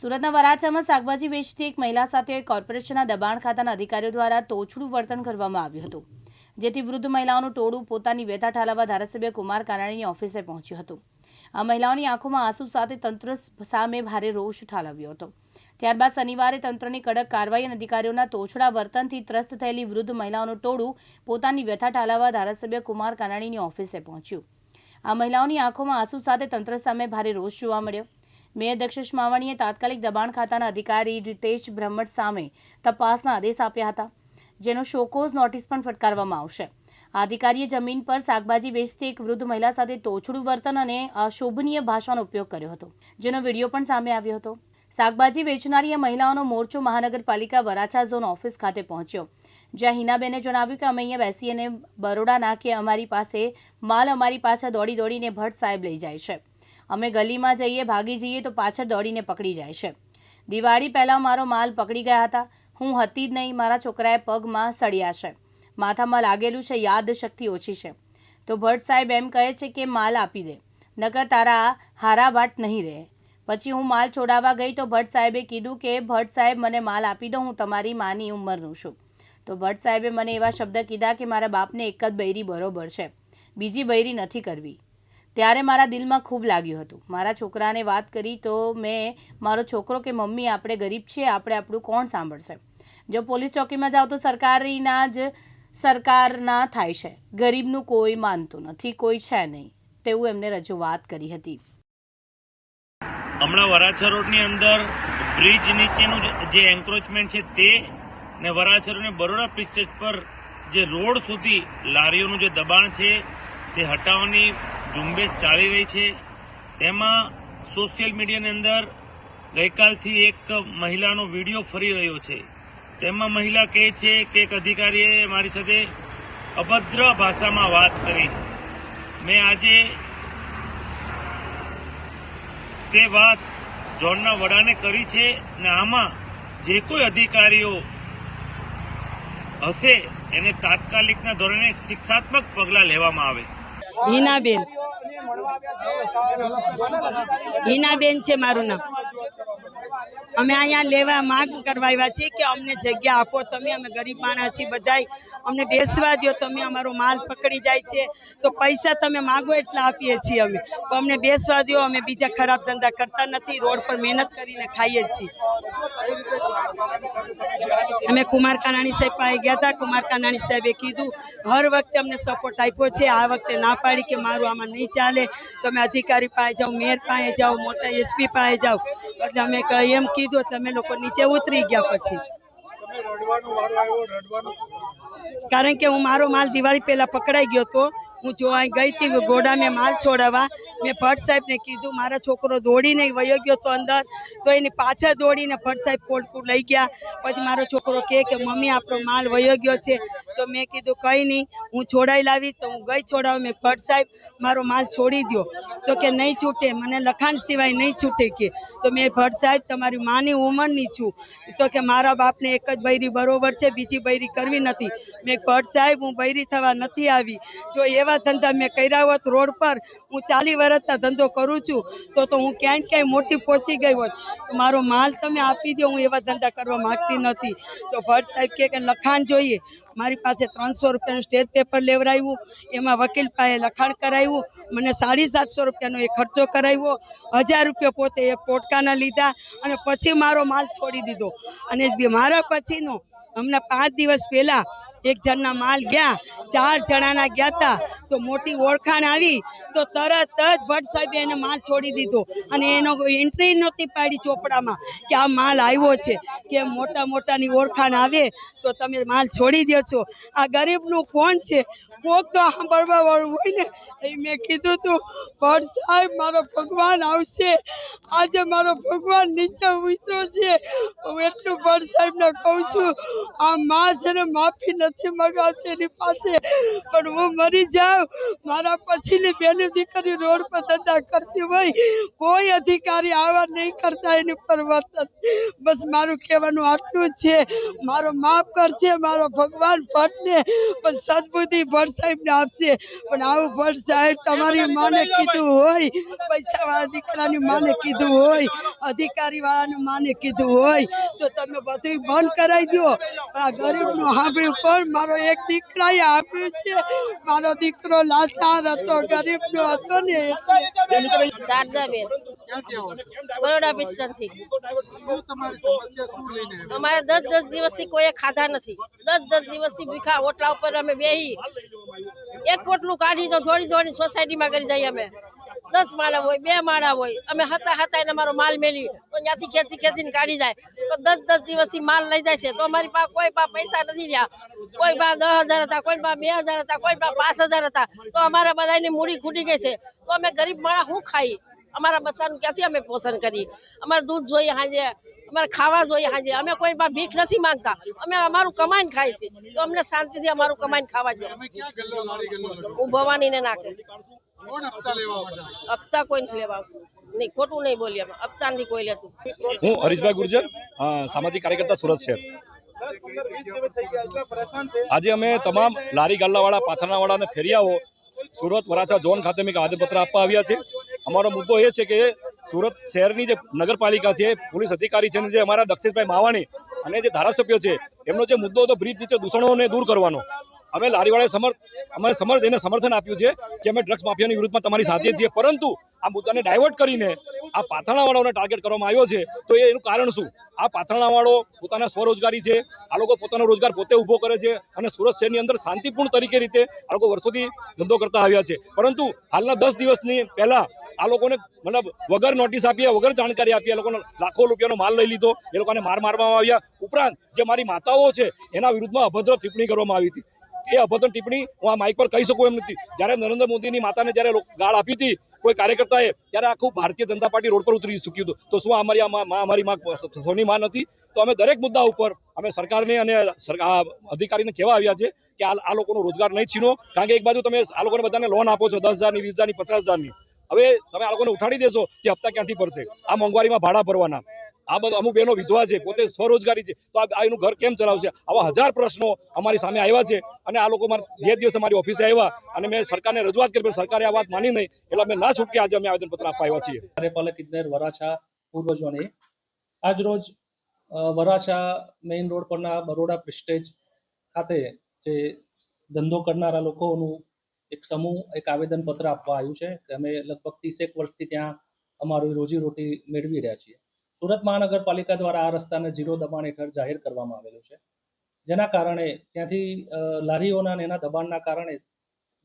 સુરતના વરાછામાં શાકભાજી વેચતી એક મહિલા સાથે કોર્પોરેશનના દબાણ ખાતાના અધિકારીઓ દ્વારા તોછડું વર્તન કરવામાં આવ્યું હતું, જેથી વૃદ્ધ મહિલાઓનું ટોળું પોતાની વ્યથા ઠાલવવા ધારાસભ્ય કુમાર કાનાણીની ઓફિસે પહોંચ્યું હતું. આ મહિલાઓની આંખોમાં આંસુ સાથે તંત્ર સામે ભારે રોષ ઠાલવ્યો હતો. ત્યારબાદ શનિવારે તંત્રની કડક કાર્યવાહી અને અધિકારીઓના તોછડા વર્તનથી ત્રસ્ત થયેલી વૃદ્ધ મહિલાઓનું ટોળું પોતાની વ્યથા ઠાલવવા ધારાસભ્ય કુમાર કાનાણીની ઓફિસે પહોંચ્યું. આ મહિલાઓની આંખોમાં આંસુ સાથે તંત્ર સામે ભારે રોષ જોવા મળ્યો. મેયર દક્ષેશ માવાણીએ તાત્કાલિક દબાણ ખાતાના અધિકારી રીતેશ બ્રહ્મટ સામે તપાસના આદેશ આપ્યા હતા, જેનો શોકોઝ નોટિસ પણ ફટકારવામાં આવશે. આ અધિકારીએ જમીન પર શાકભાજી વેચતી એક વૃદ્ધ મહિલા સાથે તોછડું વર્તન અને અશોભનીય ભાષાનો ઉપયોગ કર્યો હતો, જેનો વીડિયો પણ સામે આવ્યો હતો. શાકભાજી વેચનારી મહિલાઓનો મોરચો મહાનગરપાલિકા વરાછા ઝોન ઓફિસ ખાતે પહોંચ્યો, જ્યાં હિનાબેને જણાવ્યું કે અમે અહીંયા બેસી અને બરોડા નાખીએ, અમારી પાસે માલ અમારી પાસે દોડી દોડીને ભટ્ટ સાહેબ લઈ જાય છે. અમે ગલીમાં જઈએ, ભાગી જઈએ તો પાછળ દોડીને પકડી જાય છે. દિવાળી પહેલાં મારો માલ પકડી ગયા હતા. હું હતી જ નહીં, મારા છોકરાએ પગમાં સળિયા છે. માથામાં લાગેલું છે યાદ શક્તિ ઓછી છે. તો ભટ્ટ સાહેબ એમ કહે છે કે માલ આપી દે. નકર તારા હારા વાટ નહીં રહે. પછી હું માલ છોડાવવા ગઈ તો ભટ્ટ સાહેબે કીધું કે, ભટ્ટ સાહેબ, મને માલ આપી દો, હું તમારી માની ઉંમરનું છું. તો ભટ્ટ સાહેબે મને એવા શબ્દ કીધા કે મારા બાપને એક જ બૈરી બરોબર છે. બીજી બૈરી નથી કરવી. ત્યારે મારા દિલમાં ખૂબ લાગ્યું હતું. મારા છોકરાને વાત કરી તો મેં, મારો છોકરો કે મમ્મી, આપણે ગરીબ છીએ, આપણે આપણું કોણ સાંભળશે? જો પોલીસ ચોકીમાં જાઓ તો સરકારીના જ, સરકારના થાય છે. ગરીબનું કોઈ માનતું નથી, કોઈ છે નહીં. તેવું એમને રજૂઆત કરી હતી. હમણાં વરાછા રોડની અંદર બ્રિજ નીચેનું જે- એન્ક્રોચમેન્ટ છે તે ને વરાછા રોડની બરોડા પિસ્ટેજ પર જે રોડ સુધી લારીઓનું જે દબાણ છે તે હટાવવાની ઝુંબેશ ચાલી રહી છે. તેમાં સોશિયલ મીડિયાની અંદર ગઈકાલથી એક મહિલાનો વીડિયો ફરી રહ્યો છે. તેમાં મહિલા કહે છે કે એક અધિકારીએ મારી સાથે અભદ્ર ભાષામાં વાત કરી. મેં આજે તે વાત ઝોનના વડાને કરી છે ને આમાં જે કોઈ અધિકારીઓ હશે એને તાત્કાલિકના ધોરણે શિક્ષાત્મક પગલાં લેવામાં આવે. હિનાબેન. હિનાબેન છે મારું નામ. અમે અહીંયા લેવા માગ કરવા આવ્યા છીએ કે અમને જગ્યા આપો. તમે અમે ગરીબ માણસ છીએ, બધાય અમને બેસવા દો તમે અમારો માલ પકડી જાય છે. તો પૈસા તમે માગો એટલા આપીએ છીએ અમે. અમને બેસવા દો અમે બીજા ખરાબ ધંધા કરતા નથી. રોડ પર મહેનત કરીને ખાઈએ છીએ. અમે કુમાર કાનાણી સાહેબ પાસે ગયા હતા. કુમાર કાનાણી સાહેબે કીધું, હર વખતે અમને સપોર્ટ આપ્યો છે. આ વખતે ના પાડી કે મારું આમાં નહીં ચાલે. તમે અધિકારી પાસે જાઓ, મેયર પાસે જાઓ, મોટા એસપી પાસે જાઓ. એટલે અમે એમ કીધું, એટલે અમે લોકો નીચે ઉતરી ગયા પછી. કારણ કે હું મારો માલ દિવાળી પહેલાં પકડાઈ ગયો હતો હું જોવા ગઈ હતી, ગોડામે માલ છોડાવવા. મેં ભટ્ટ સાહેબને કીધું, મારા છોકરો દોડીને વયો ગયો તો અંદર, તો એની પાછળ દોડીને ભટ્ટ સાહેબ કોલપુર લઈ ગયા. પછી મારો છોકરો કહે કે, મમ્મી, આપણો માલ વયો ગયો છે. તો મેં કીધું, કંઈ નહીં, હું છોડાઈ લાવી તો હું ગઈ છોડાવું. મેં ભટ્ટ સાહેબ મારો માલ છોડી દો તો કે, નહીં છૂટે, મને લખાણ સિવાય નહીં છૂટે કે. તો મેં ભટ્ટ સાહેબ, તમારી માની ઉંમરની છું. તો કે, મારા બાપને એક જ બૈરી બરોબર છે, બીજી બૈરી કરવી નથી. મેં ભટ્ટ સાહેબ, હું બૈરી થવા નથી આવી. જો એવા ધંધા મેં કર્યા હોત રોડ પર, હું ચાલી વર્ષના ધંધો કરું છું, તો તો હું ક્યાંય ક્યાંય મોટી પહોંચી ગઈ હોત. મારો માલ તમે આપી દો, હું એવા ધંધા કરવા માગતી નથી. તો ભટ્ટ સાહેબ કે લખાણ જોઈએ. મારી પાસે ત્રણસો રૂપિયાનું સ્ટેજ પેપર લેવડાવ્યું, એમાં વકીલ પાસે લખાણ કરાવ્યું, મને સાડી સાતસો રૂપિયાનો એ ખર્ચો કરાવ્યો. હજાર રૂપિયા પોતે એ પોટકાના લીધા અને પછી મારો માલ છોડી દીધો. અને મારા પછીનો, હમણાં પાંચ દિવસ પહેલાં એક જણના માલ ગયા, ચાર જણાના ગયા હતા તો મોટી ઓળખાણ આવી, તો તરત જ ભટ્ટ સાહેબે એને માલ છોડી દીધો. અને એનો એન્ટ્રી નહોતી પાડી ચોપડામાં કે આ માલ આવ્યો છે, કે મોટા મોટાની ઓળખાણ આવે, તો તમે માલ છોડી દો છો. આ ગરીબનું કોણ છે? કોક તો સાંભળવા વાળું હોય ને, એ મેં કીધું તું, ભટ્ટ સાહેબ, મારો ભગવાન આવશે. આજે મારો ભગવાન નીચે ઉતરો છે. હું એટલું ભટ્ટ સાહેબને કહું છું, આ માં છે ને માફી નથી નથી મગાવતી એની પાસે. પણ હું મરી જાઉં મારા પછીની બેની દીકરી રોડ પર ધંધા કરતી હોય કોઈ અધિકારી આવા નહીં કરતા એની પરિવર્તન. બસ મારું કહેવાનું આટલું જ છે. મારો માફ કરશે મારો ભગવાન ભટ્ટને પણ સદબુદ્ધિ ભટ્ટ સાહેબને આપશે પણ આવું ભટ્ટ સાહેબ તમારી માને કીધું હોય પૈસાવાળા દીકરાની માને કીધું હોય અધિકારી વાળાની માને કીધું હોય તો તમે બધું બંધ કરાવી દો. આ ગરીબનું સાંભળ્યું કોણ મારો એક દીકરાએ આપ્યું છે. મારો દીકરો લાચાર હતો ગરીબનો હતો ને. શારદાબેન, બરોડા પિસ્ટનથી? અમારે દસ દસ દિવસથી કોઈ ખાધા નથી. દસ દસ દિવસથી ભીખા ઓટલા ઉપર અમે બેહી. એક પોટલું કાઢી તો થોડી થોડી સોસાયટીમાં કરી જઈએ અમે. દસ માળા હોય બે માળા હોય. અમે હતા હતા એને અમારો માલ મેલી તો ત્યાંથી ખેંચી ખેંચીને કાઢી જાય. તો દસ દસ દિવસથી માલ લઈ જાય છે. તો અમારી પાસે કોઈ પાસે પૈસા નથી રહ્યા. કોઈ પાસે દસ હજાર હતા કોઈ પાસે બે હજાર હતા કોઈ પાસે પાંચ હજાર હતા. તો અમારા બધાની મૂડી ખૂટી ગઈ છે. તો અમે ગરીબ માણસ શું ખાઈ? અમારા બચ્ચાનું ક્યાંથી અમે પોષણ કરી અમારે દૂધ જોઈએ હાજે અમારે ખાવા જોઈએ હાજે અમે કોઈ પાસે ભીખ નથી માંગતા. અમે અમારું કમાઈને ખાઈ છે તો અમને શાંતિથી અમારું કમાઈને ખાવા જોઈએ? હું ભવાનીને નાખે. હપ્તા લેવા માટે હપ્તા કોઈ નથી લેવા નહીં ખોટું નહીં બોલીએ અમે. હપ્તા નથી કોઈ લેતું હું હરીશભાઈ ગુર્જર સામાજિક કાર્યકર્તા સુરત શહેર. આજે અમે તમામ લારી ગાલ્લાવાળા પાથરણાવાળા અને ફેરિયાઓ સુરત વરાછા ઝોન ખાતે અમે આવેદનપત્ર આપવા આવ્યા છે. અમારો મુદ્દો એ છે કે સુરત શહેરની જે નગરપાલિકા છે પોલીસ અધિકારી છે અને જે અમારા દક્ષિણભાઈ માવાણી અને જે ધારાસભ્યો છે એમનો જે મુદ્દો હતો બ્રિજ નીચે દૂષણોને દૂર કરવાનો. અમે લારીવાળાએ સમર્થ અમારે સમર્થ એને સમર્થન આપ્યું છે કે અમે ડ્રગ્સ માફિયાની વિરુદ્ધમાં તમારી સાથે છીએ. પરંતુ આ મુદ્દાને ડાયવર્ટ કરીને આ પાથરણાવાળાઓને ટાર્ગેટ કરવામાં આવ્યો છે, તો એ એનું કારણ શું? આ પાથરણાવાળો પોતાના સ્વરોજગારી છે, આ લોકો પોતાનો રોજગાર પોતે ઊભો કરે છે અને સુરત શહેરની અંદર શાંતિપૂર્ણ તરીકે રીતે આ લોકો વર્ષોથી ધંધો કરતા આવ્યા છે. પરંતુ હાલના દસ દિવસની પહેલાં આ લોકોને મતલબ વગર નોટિસ આપીએ વગર જાણકારી આપી, આ લોકોનો લાખો રૂપિયાનો માલ લઈ લીધો, એ લોકોને માર મારવામાં આવ્યા. ઉપરાંત જે મારી માતાઓ છે, એના વિરુદ્ધમાં અભદ્ર ટિપ્પણી કરવામાં આવી હતી. એ અભદ્ર ટિપ્પણી હું આ માઇક પર કહી શકું એમ નથી. જ્યારે નરેન્દ્ર મોદીની માતાને જ્યારે ગાળ આપી હતી, કોઈ કાર્યકર્તાએ, ત્યારે આખું ભારતીય જનતા પાર્ટી રોડ પર ઉતરી ચૂક્યું હતું. તો શું અમારી અમારી માં સોની માં નથી? તો અમે દરેક મુદ્દા ઉપર અમે સરકારને અને અધિકારીને કહેવા આવ્યા છે કે આ આ લોકોનો રોજગાર નહીં છીનો, કારણ કે એક બાજુ તમે આ લોકોને બધાને લોન આપો છો, દસ હજારની, વીસ હજારની, પચાસ હજારની. હવે તમે આ લોકોને ઉઠાડી દેશો કે હપ્તા ક્યાંથી ભરશે? આ મોંઘવારીમાં ભાડા ભરવાના. આ બધા અમુક બહેનો વિધવા છે, પોતે સ્વરોજગારી છે. તો આ એનું ઘર કેમ ચલાવશે? આવા હજાર પ્રશ્નો અમારી સામે આવ્યા છે અને આ લોકો જે દિવસે મારી ઓફિસે આવ્યા અને મેં સરકારને રજૂઆત કરી સરકારે આ વાત માની નહીં, એટલે અમે ના છૂટકે આજે અમે આવેદનપત્ર આપવા છીએ. વરાછા પૂર્વજોને આજરોજ વરાછા મેઇન રોડ પરના બરોડા પ્રિસ્ટેજ ખાતે જે ધંધો કરનારા લોકોનું એક સમૂહ, એક આવેદનપત્ર આપવા આવ્યું છે અમે લગભગ ત્રીસેક વર્ષથી ત્યાં અમારી રોજીરોટી મેળવી રહ્યા છીએ. સુરત મહાનગરપાલિકા દ્વારા આ રસ્તાને ઝીરો દબાણ હેઠળ જાહેર કરવામાં આવેલો છે. જેના કારણે ત્યાંથી લારીઓના અને એના દબાણના કારણે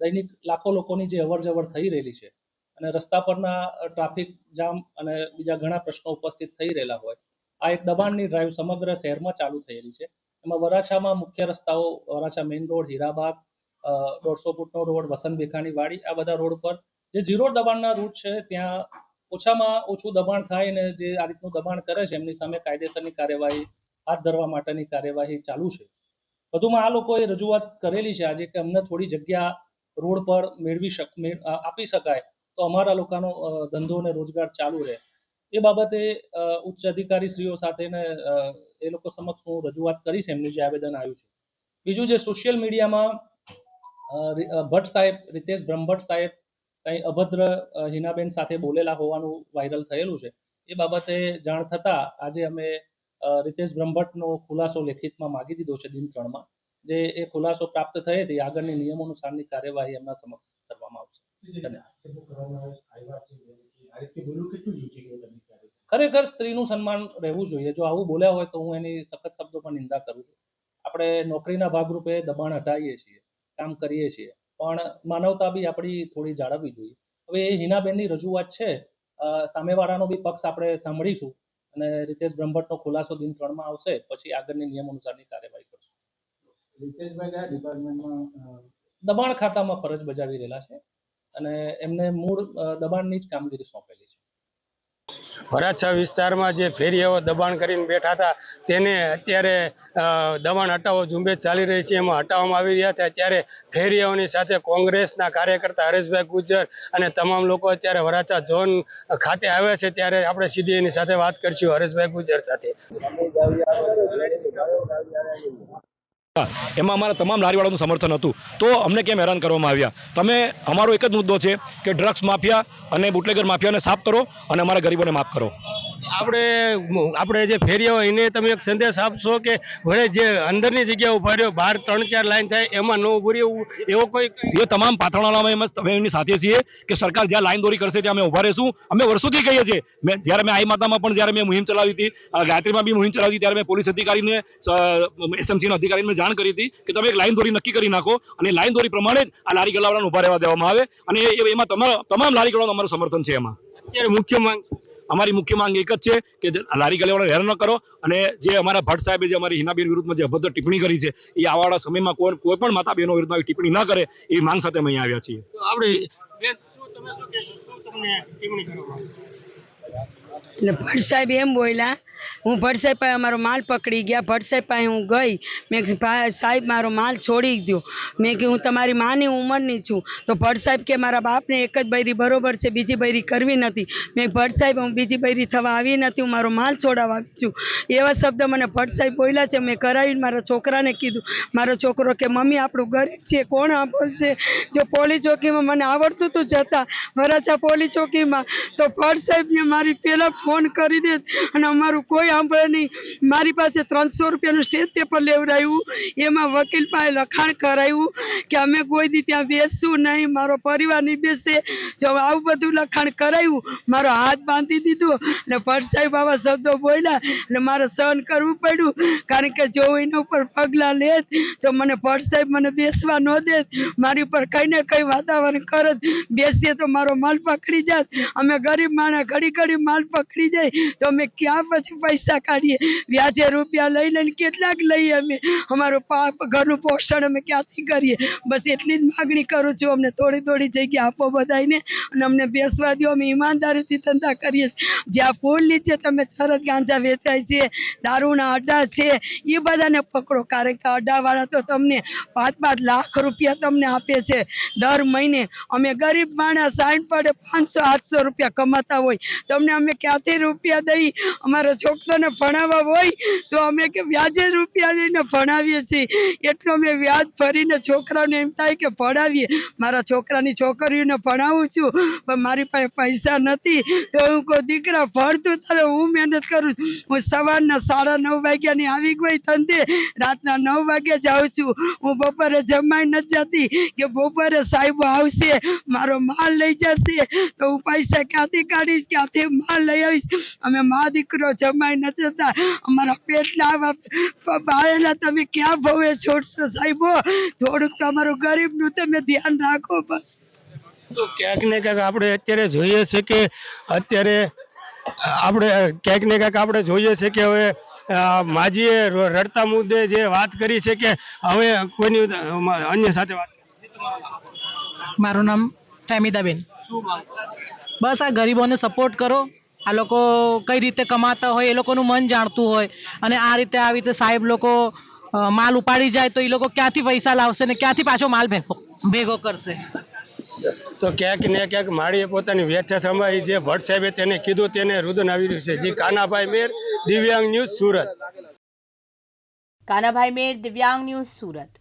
દૈનિક લાખો લોકોની જે અવર જવર થઈ રહેલી છે અને રસ્તા પરના ટ્રાફિક જામ અને બીજા ઘણા પ્રશ્નો ઉપસ્થિત થઈ રહેલા હોય, આ એક દબાણની ડ્રાઈવ સમગ્ર શહેરમાં ચાલુ થયેલી છે. એમાં વરાછામાં મુખ્ય રસ્તાઓ, વરાછા મેઇન રોડ હીરાબાગ દોઢસો ફૂટનો રોડ, વસંત ભેખાની વાડી, આ બધા રોડ પર જે ઝીરો દબાણના રૂટ છે, ત્યાં ઓછામાં ઓછું દબાણ થાય અને જે આ રીતનું દબાણ કરે છે, એમની સામે કાયદેસરની કાર્યવાહી, હાથ ધરવા માટેની કાર્યવાહી ચાલુ છે. વધુમાં આ લોકોએ રજૂઆત કરેલી છે આજે કે અમને થોડી જગ્યા રોડ પર મેળવી શક આપી શકાય તો અમારા લોકોનો ધંધો અને રોજગાર ચાલુ રહે. એ બાબતે ઉચ્ચ અધિકારીશ્રીઓ સાથેને એ લોકો સમક્ષ હું રજૂઆત કરીશ, એમનું જે આવેદન આવ્યું છે. બીજું જે સોશિયલ મીડિયામાં ભટ્ટ સાહેબ, રીતેશ બ્રહ્મભટ્ટ સાહેબ કંઈ અભદ્ર હિનાબેન સાથે બોલેલા હોવાનું વાયરલ થયેલું છે. એ બાબતે જાણ થતાં આજે અમે રિતેશ બ્રહ્મભટ્ટનો ખુલાસો લેખિતમાં માગી દીધો છે દિન ત્રણમાં. જે એ ખુલાસો પ્રાપ્ત થઈ હતી આગળની નિયમોનુસારની કાર્યવાહી એમના સમક્ષ કરવામાં આવશે. ખરેખર સ્ત્રીનું સન્માન રહેવું જોઈએ. જો આવું બોલ્યા હોય તો હું એની સખત શબ્દોમાં નિંદા કરું છું. આપણે નોકરીના ભાગરૂપે દબાણ હટાવીએ છીએ કામ કરીએ છીએ. પણ માનવતા બી આપણી થોડી જાળવવી જોઈએ. હવે એ હિનાબેનની રજૂઆત છે સામેવાળાનો બી પક્ષ આપણે સાંભળીશું અને રીતેશ બ્રહ્મભટ્ટનો ખુલાસો દિન ત્રણમાં આવશે પછી આગળની નિયમ અનુસારની કાર્યવાહી કરશું. દબાણ ખાતામાં ફરજ બજાવી રહેલા છે અને એમને મૂળ દબાણની જ કામગીરી સોંપેલી છે. વરાછા વિસ્તારમાં જે ફેરીયાઓ દબાણ કરીને બેઠા હતા, તેને અત્યારે દબાણ હટાવો ઝુંબેશ ચાલી રહી છે. એમાં હટાવવામાં આવી રહ્યા છે. ત્યારે ફેરીયાઓની સાથે કોંગ્રેસના કાર્યકર્તા હરેશભાઈ ગુજર અને તમામ લોકો અત્યારે વરાછા ઝોન ખાતે આવ્યા છે. ત્યારે આપણે સીધી એની સાથે વાત કરીશું હરેશભાઈ ગુજર સાથે. એમાં અમારા તમામ લારીવાળાનું સમર્થન હતું. તો અમને કેમ હેરાન કરવામાં આવ્યા? તમે, અમારો એક જ મુદ્દો છે કે ડ્રગ્સ માફિયા અને બુટલેગર માફિયાને સાફ કરો અને અમારા ગરીબોને માફ કરો. આપણે આપણે જે ફેરીયાઓ એને તમે એક સંદેશ આપશો કે ભલે જે અંદરની જગ્યા ઊભા રહ્યો બહાર ત્રણ ચાર લાઈન થાય એમાં ન ઉભું રહેવું એવો કોઈ એ તમામ પાથરણામાં એમ અમે એમની સાથે છીએ કે સરકાર જ્યાં લાઈન દોરી કરશે ત્યાં અમે ઊભા રહીશું. અમે વર્ષોથી કહીએ છીએ. મેં જ્યારે મેં આઈ માતામાં પણ જ્યારે મેં મુહિમ ચલાવી હતી ગાયત્રીમાં બી મુહિમ ચલાવી હતી ત્યારે મેં પોલીસ અધિકારીને એસએમસીના અધિકારીને જાણ કરી હતી કે તમે એક લાઈન દોરી નક્કી કરી નાખો અને લાઈન દોરી પ્રમાણે જ આ લારી ગલ્લાવાળાને ઊભા રહેવા દેવામાં આવે અને એમાં તમામ લારી ગલ્લાનું અમારું સમર્થન છે એમાં. અત્યારે મુખ્ય માંગ અમારી મુખ્ય માંગ એક જ છે કે લારી ગલેવાળા હેરાન ન કરો અને જે અમારા ભટ્ટ સાહેબે જે અમારી હિનાબેન વિરુદ્ધમાં જે અભદ્ર ટિપ્પણી કરી છે એ આવાળા સમયમાં કોઈ કોઈ પણ માતા બહેનો વિરુદ્ધમાં આવી ટિપ્પણી ન કરે એ માંગ સાથે અમે અહીંયા આવ્યા છીએ આપણે? એટલે ભટ્ટ સાહેબ એમ બોલ્યા હું ભરસાઈ પાસે અમારો માલ પકડી ગયા, ભરસાઈ પાસે હું ગઈ. મેં સાહેબ, મારો માલ છોડી દો મેં કે હું તમારી માની ઉંમરની છું. તો ભટ્ટ કે મારા બાપને એક જ બૈરી બરોબર છે, બીજી બૈરી કરવી નથી. મેં ભટ્ટ હું બીજી બૈરી થવા આવી નથી, હું મારો માલ છોડાવવા આવી છું. એવા શબ્દ મને ભટ્ટ બોલ્યા છે, મેં કરાવીને મારા છોકરાને કીધું. મારો છોકરો કે, મમ્મી, આપણું ગરીબ છે, કોણ આપશે જો પોલીસ ચોકીમાં મને આવડતું હતું જતા, વરાછા પોલી ચોકીમાં, તો ભટ્ટ સાહેબને મારી પહેલાં ફોન કરી દે અને અમારું કોઈ સાંભળે નહીં. મારી પાસે ત્રણસો રૂપિયાનું સ્ટેજ પેપર લેવડાવ્યું એમાં વકીલ પાસે લખાણ કરાવ્યું કે અમે કોઈ દી ત્યાં બેસશું નહીં. મારો પરિવાર નહીં બેસે. જો આવું બધું લખાણ કરાવ્યું મારો હાથ બાંધી દીધો અને ભટ્ટ બાબા શબ્દો બોલ્યા અને મારે સહન કરવું પડ્યું. કારણ કે જો એના ઉપર પગલાં લેત, તો મને ભટ્ટ મને બેસવા ન દેત. મારી ઉપર કઈ ને કઈ વાતાવરણ કરત. બેસીએ તો મારો માલ પકડી જાત. અમે ગરીબ માણસ, ઘડી ઘડી માલ પકડી જાય. તો અમે ક્યાં પછી પૈસા કાઢીએ. વ્યાજે રૂપિયા લઈ લઈને કેટલાક લઈએ અમે. અમારું ઘરનું પોષણ અમે ક્યાંથી કરીએ? બસ એટલી જ માગણી કરું છું. અમને થોડી થોડી જગ્યા આપો બધાને અને અમને બેસવા દો. અમે ઈમાનદારીથી ધંધા કરીએ. જ્યાં ફૂલ નીચે તમે તરત ગાંજા વેચાય છે, દારૂના અડ્ડા છે એ બધાને પકડો. કારણ કે અડ્ડાવાળા તો તમને પાંચ પાંચ લાખ રૂપિયા તમને આપે છે. દર મહિને અમે ગરીબ માણસ સાઈન પડે પાંચસો, આઠસો રૂપિયા કમાતા હોય. તમને અમે ક્યાંથી રૂપિયા દઈ? અમારા છોકરાને ભણાવવા હોય તો અમે કે વ્યાજે રૂપિયા લઈને ભણાવીએ છીએ. એટલું અમે વ્યાજ ભરીને છોકરાઓને એમ થાય કે ભણાવીએ. મારા છોકરાની છોકરીઓને ભણાવું છું, પણ મારી પાસે પૈસા નથી. તો હું કોઈ દીકરા ભણતું તારે, હું મહેનત કરું હું સવારના સાડા નવ વાગ્યાની આવી ગઈ ધંધે. રાતના નવ વાગે જાઉં છું. હું બપોરે જમાઈ નથી જતી. કે બપોરે સાહેબો આવશે, મારો માલ લઈ જશે. તો હું પૈસા ક્યાંથી કાઢીશ? ક્યાંથી માલ લઈ આવીશ? અમે મા દીકરો જમાઈ નથી જતા અમારા પેટના બાળેલા તમે ક્યાં ભવે છોડશો સાહેબો? થોડુંક તમારું ગરીબનું તમે ધ્યાન રાખો બસ. તો ક્યાંક ને ક્યાંક આપણે અત્યારે જોઈએ છે કે અત્યારે આપણે ક્યાંક ને ક્યાંક આપણે જોઈએ છે કે હવે માજીએ રડતા મુદ્દે જે વાત કરી છે કે હવે કોઈની અન્ય સાથે વાત મારું નામ ફેમિદાબેન બસ આ ગરીબોને સપોર્ટ કરો. આ લોકો કઈ રીતે કમાતા હોય એ લોકોનું મન જાણતું હોય. અને આ રીતે આવી રીતે સાહેબ લોકો માલ ઉપાડી જાય તો એ લોકો ક્યાંથી પૈસા લાવશે ને ક્યાંથી પાછો માલ ભેગો ભેગો કરશે? તો ક્યાંક ને ક્યાંક માળીએ પોતાની વ્યથા સંભાળી જે ભટ્ટ સાહેબે તેને કીધું તેને રુદન આવી રહ્યું છે. જી કાનાભાઈ મેર દિવ્યાંગ ન્યૂઝ સુરત. કાનાભાઈ મેર દિવ્યાંગ ન્યૂઝ સુરત.